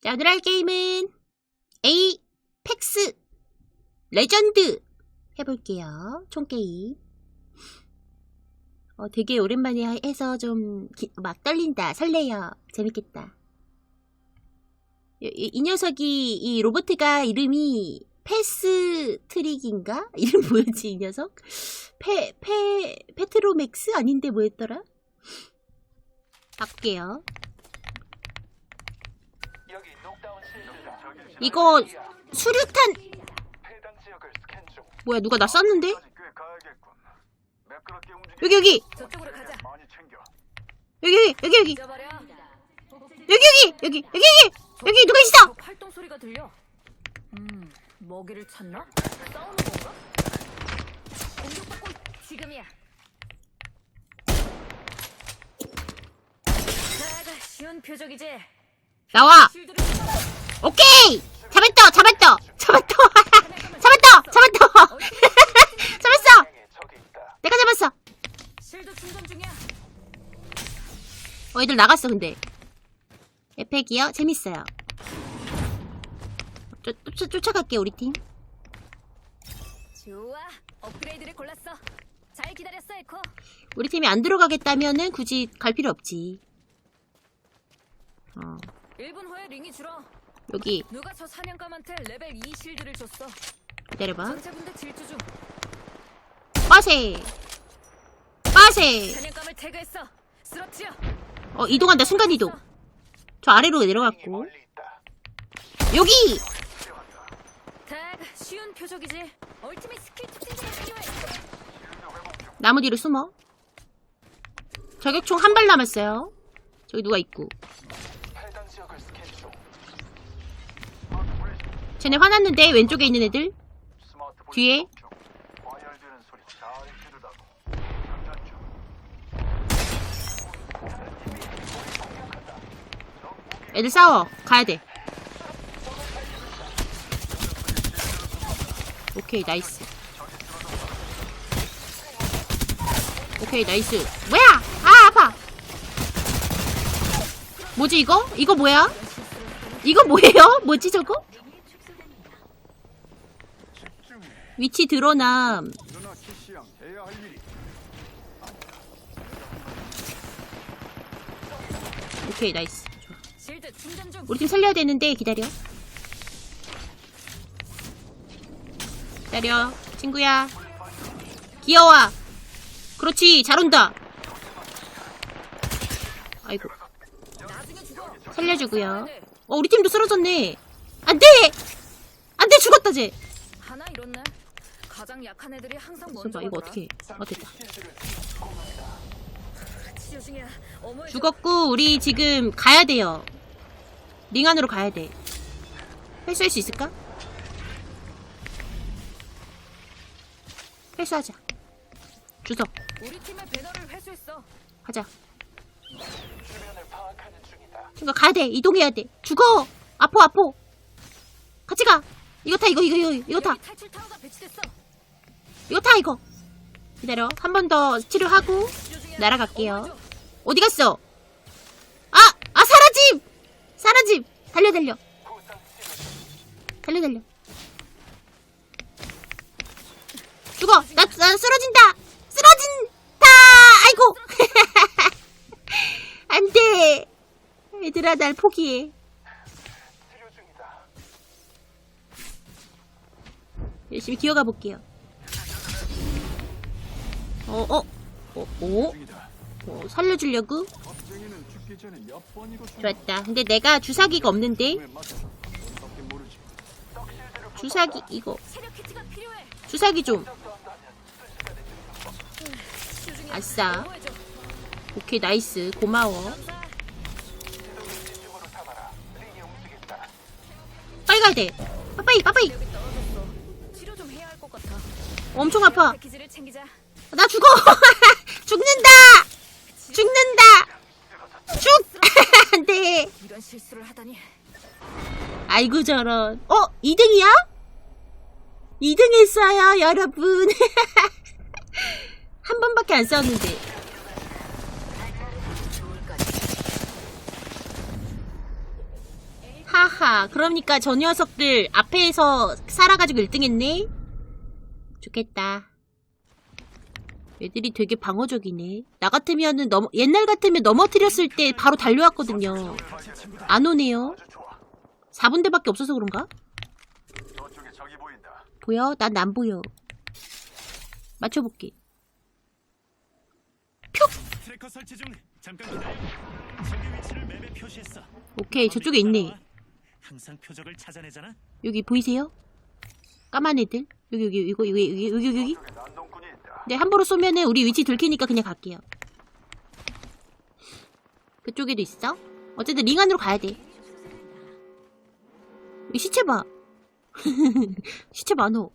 자, 오늘 할 게임은 에이펙스 레전드 해볼게요. 총게임. 어, 되게 오랜만에 해서 좀 막 떨린다. 설레요. 재밌겠다. 이, 이- 이 녀석이 이 로보트가 이름이 패스 트릭인가? 이름 뭐였지 이 녀석? 페, 페, 페트로맥스? 아닌데 뭐였더라? 바꿀게요. 여기 녹다운 실드다. 이거 수류탄. 뭐야 누가 나 쐈는데? 여기 여기. 여기 여기 여기 여기. 여기 여기 여기 여기 여기 여기 누가 있어? 저 활동 소리가 들려. 음, 먹이를 찾나? 싸우는 건가? 공격받고 있- 지금이야. 자가 쉬운 표적이지. 나와. 실드를 오케이 잡았다 잡았다 잡았다 잡았다 잡았다 잡았어. 내가 잡았어. 어 애들 나갔어 근데. 에펙이요 재밌어요. 쫓, 쫓, 쫓아갈게 우리 팀. 좋아. 업그레이드를 골랐어. 잘 기다렸어, 에코. 우리 팀이 안 들어가겠다면은 굳이 갈 필요 없지. 어 1분 후에 링이 줄어. 여기 누가 저 사냥감한테 레벨 2 실드를 줬어. 기다려봐. 전체분들 질주 중. 빠세 빠세. 사냥감을 태그했어. 쓰러뜨려. 어 이동한다 순간 이동. 저 아래로 내려갔고. 여기 탁 쉬운 표적이지. 얼티밋 스킬 특징들이 필요해. 나무 뒤로 숨어. 저격총 한 발 남았어요. 저기 누가 있고. 쟤네 화났는데 왼쪽에 있는 애들. 뒤에? 애들 싸워. 가야 돼. 오케이 나이스. 오케이 나이스. 뭐야? 아 아파. 뭐지 이거? 이거 뭐야? 이거 뭐예요? 뭐지 저거? 위치 드러남. 오케이 나이스. 좋아. 우리 팀 살려야 되는데 기다려. 기다려, 친구야. 귀여워. 그렇지, 잘 온다. 아이고. 살려주고요. 어, 우리 팀도 쓰러졌네. 안 돼! 안 돼, 죽었다, 쟤. 하나 잃었네. 가장 약한 애들이 항상 먼저 이거. 어떻게 해. 어, 됐다. 치료 중이야. 어머니 죽었고, 우리 지금 가야 돼요. 링 안으로 가야 돼. 회수할 수 있을까? 회수하자. 주석, 우리 팀의 배너를 회수했어. 가자. 친구 가야 돼. 이동해야 돼. 죽어. 아포 아포. 같이 가. 이거 타 이거 이거 이거 이거 타. 여기 탈출 타워가 배치됐어. 이거 타 이거. 기다려. 한 번 더 치료하고. 날아갈게요. 어디 갔어? 아! 아 사라짐! 사라짐! 달려 달려. 달려 달려. 죽어. 나, 나 쓰러진다. 쓰러진다. 아이고. 안 돼. 얘들아 날 포기해. 열심히 기어가 볼게요. 어, 어, 어, 어. 어, 살려주려고? 좋았다. 근데 내가 주사기가 없는데? 주사기, 이거. 주사기 좀. 아싸. 오케이, 나이스. 고마워. 빨리 가야 돼. 빠빠이, 빠빠이. 엄청 아파. 나 죽어! 죽는다! 죽는다! 죽! 안 돼. 이런 실수를 하다니. 아이고, 저런. 어? 2등이야? 2등 했어요, 여러분. 한 번밖에 안 싸웠는데. 하하, 그러니까 저 녀석들 앞에서 살아가지고 1등 했네? 좋겠다. 애들이 되게 방어적이네. 나 같으면은 넘, 옛날 같으면 넘어뜨렸을 때 바로 달려왔거든요. 안 오네요. 아주 좋아. 4분대밖에 없어서 그런가? 보여? 난 안 보여. 맞춰볼게. 표시했어. 오케이, 저쪽에 있네. 항상 표적을 찾아내잖아. 여기 보이세요? 까만 애들? 여기, 여기, 이거, 여기, 여기, 여기, 여기. 네, 함부로 쏘면은 우리 위치 들키니까 그냥 갈게요. 그쪽에도 있어? 어쨌든 링 안으로 가야 돼. 이 시체 봐. 시체 많어.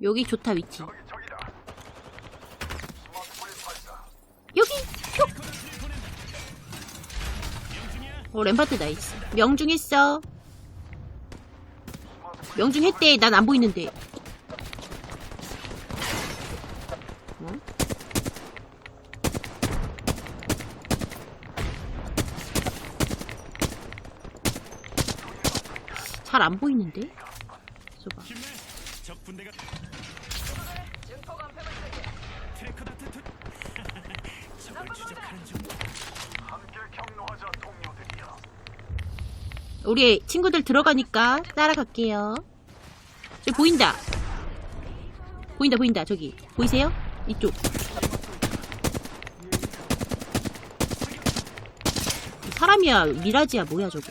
여기 좋다, 위치. 여기! 오, 램파트 나이스. 명중 했어. 명중 했대. 난 안 보이는데. 어? 잘안 보이는데? 중. 함께 경로하자 동료들이야. 우리 친구들 들어가니까 따라갈게요. 저기 보인다. 보인다, 보인다. 저기. 보이세요? 이쪽. 사람이야, 미라지야, 뭐야, 저거.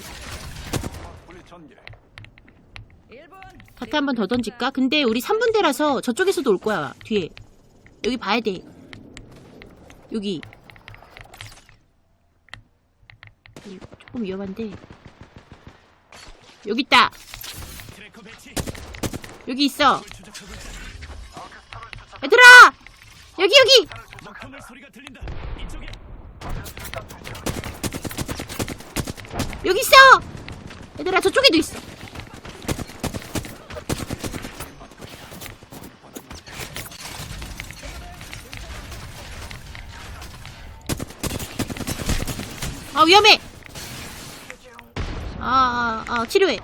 다트 한번 더 던질까? 근데 우리 3분대라서 저쪽에서도 올 거야, 뒤에. 여기 봐야 돼. 여기 조금 위험한데. 여기 있다! 여기 있어! 얘들아! 여기, 여기! 여기 있어! 얘들아, 저쪽에도 있어. 아, 위험해! 아, 아, 아, 치료해.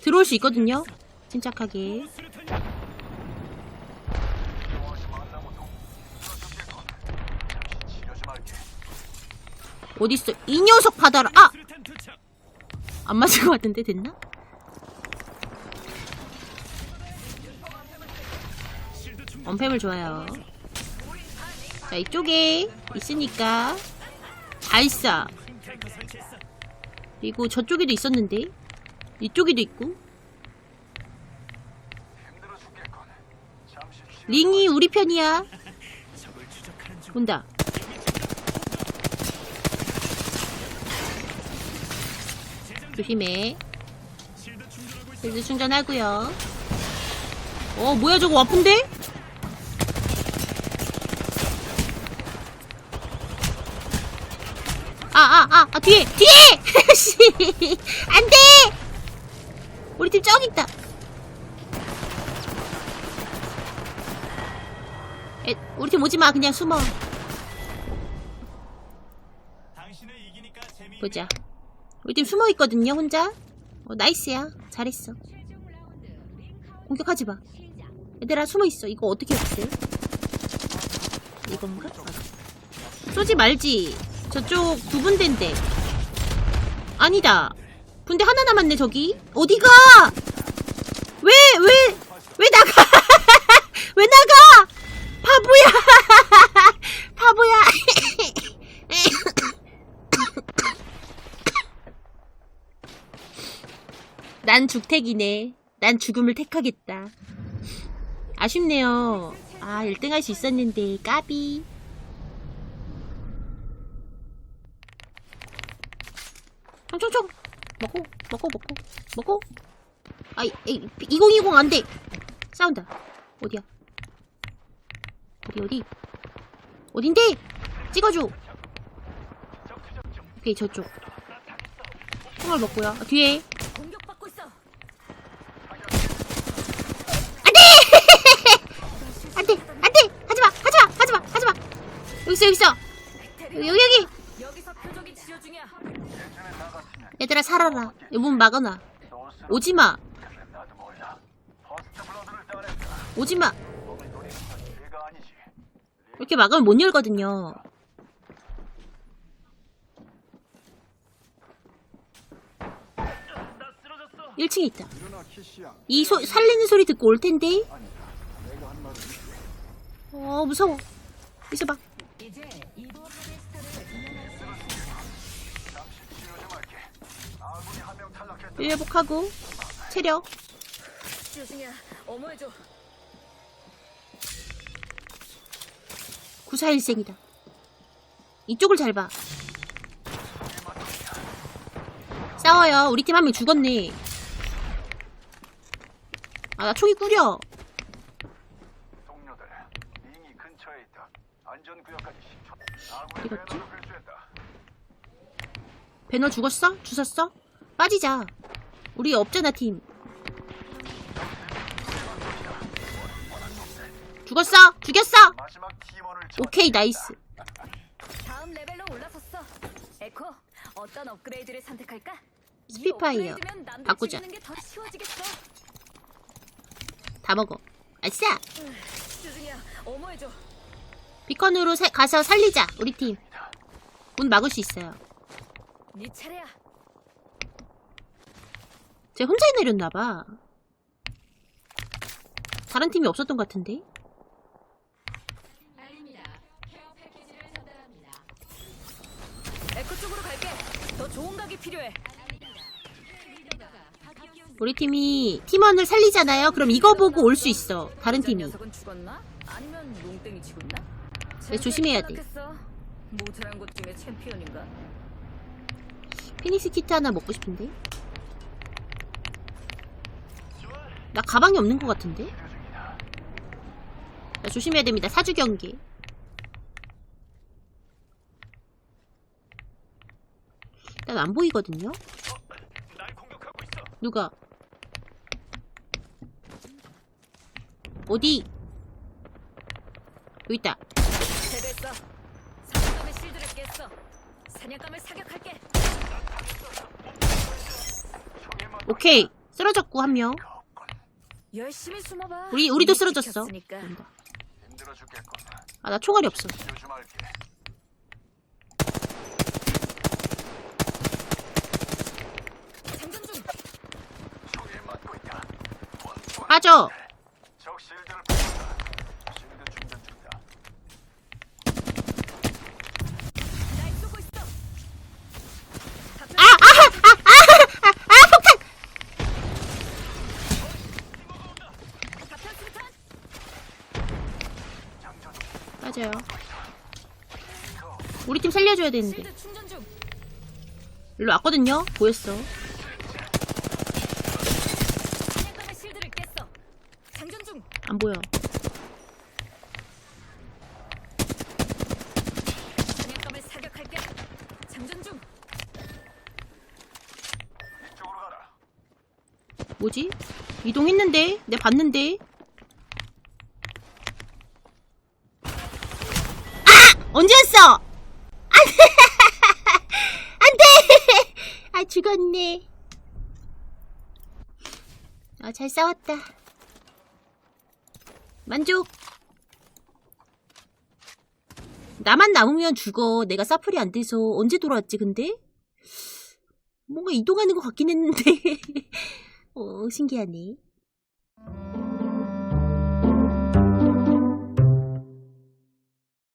들어올 수 있거든요. 침착하게. 어딨어? 이 녀석 받아라! 아! 안 맞은 것 같은데, 됐나? 언팸을 좋아요. 자, 이쪽에 있으니까. 다있 그리고 저쪽에도 있었는데. 이쪽에도 있고. 링이 우리 편이야. 온다. 조심해. 실드 충전하고요. 어, 뭐야 저거 와픈데? 아, 아, 아, 아, 뒤에, 뒤에! 씨, 안 돼! 우리 팀 저기 있다. 에, 우리 팀 오지 마. 그냥 숨어. 보자. 우리 팀 숨어 있거든요, 혼자. 어, 나이스야. 잘했어. 공격하지 마. 얘들아, 숨어 있어. 이거 어떻게 없애? 이건가? 아. 쏘지 말지. 저쪽 두 분대인데. 아니다. 분대 하나 남았네, 저기. 어디가? 왜, 왜, 왜 나가? 왜 나가? 바보야! 바보야! 난 죽택이네. 난 죽음을 택하겠다. 아쉽네요. 아, 1등 할 수 있었는데, 까비. 총총총! 먹고, 먹고, 먹고, 먹고. 아, 이, 이, 2020 안 돼! 싸운다. 어디야? 어디, 어디? 어딘데? 찍어줘! 오케이, 저쪽. 총알 먹고요. 아, 뒤에. 있어. 안돼! 안돼! 하지마! 하지마! 하지마! 하지마! 살아라. 문 막아놔. 소스 오지마. 몰라. 퍼스트 블러드를 따냈다. 오지마. 아니지. 이렇게 막으면 못 열거든요. 나 쓰러졌어. 1층에 있다. 이 소, 살리는 소리 듣고 올 텐데. 어, 무서워. 있어봐. 회복하고. 체력. 주승이야, 어머해줘. 구사일생이다. 이쪽을 잘 봐. 싸워요. 우리 팀 한 명 죽었네. 아, 나 총이 꾸려. 동료들, 링이 근처에 있다. 안전 구역까지 시켜. 아군이 어디 갔지? 배너를 회수했다. 배너 죽었어? 주웠어? 빠지자. 우리 없잖아, 팀. 죽었어! 죽였어! 오케이, 나이스. 다음 레벨로 올라섰어. 에코, 어떤 업그레이드를 선택할까? 이 스피파이어. 바꾸자. 다 먹어. 아싸! 비컨으로 사- 가서 살리자, 우리 팀. 문 막을 수 있어요. 네 차례야. 쟤 혼자 내렸나봐. 다른 팀이 없었던 것 같은데? 에코 쪽으로 갈게. 더 좋은 각이 필요해. 우리 팀이 팀원을 살리잖아요? 그럼 이거 보고 올 수 있어. 다른 팀이. 녀석은 죽었나? 아니면 롱땡이 죽었나? 네, 조심해야 돼. 생각했어. 모자란 것 중에 챔피언인가? 피닉스 키트 하나 먹고 싶은데? 나 가방이 없는 것 같은데? 자, 조심해야 됩니다. 사주 경계. 난안 보이거든요? 누가? 어디? 여기 있다. 제대했어. 사냥감의 실드를 깼어. 사냥감을 사격할게. 오케이. 쓰러졌고, 한 명. 열심히 숨어봐. 우리, 우리도 쓰러졌어. 지켰으니까. 된다. 힘들어 죽겠군. 아, 나 총알이 없어. 치료 좀 할게. 장전 중. 총에 맞고 있다. 원투 빠져! 적 실드를 뽑는다. 실드 충전 중이다. 날 쏘고 있어. 아, 아, 아, 아, 아, 아, 폭탄! 가편 수탄. 장전 맞아요. 우리 팀 살려줘야 되는데. 일로 왔거든요? 보였어. 안 보여. 뭐지? 이동했는데? 내가 봤는데? 아! 언제였어? 안 돼! 안 돼! 아, 죽었네. 아, 잘 싸웠다. 만족. 나만 남으면 죽어. 내가 사플이 안 돼서 언제 돌아왔지, 근데? 뭔가 이동하는 것 같긴 했는데. 어, 신기하네.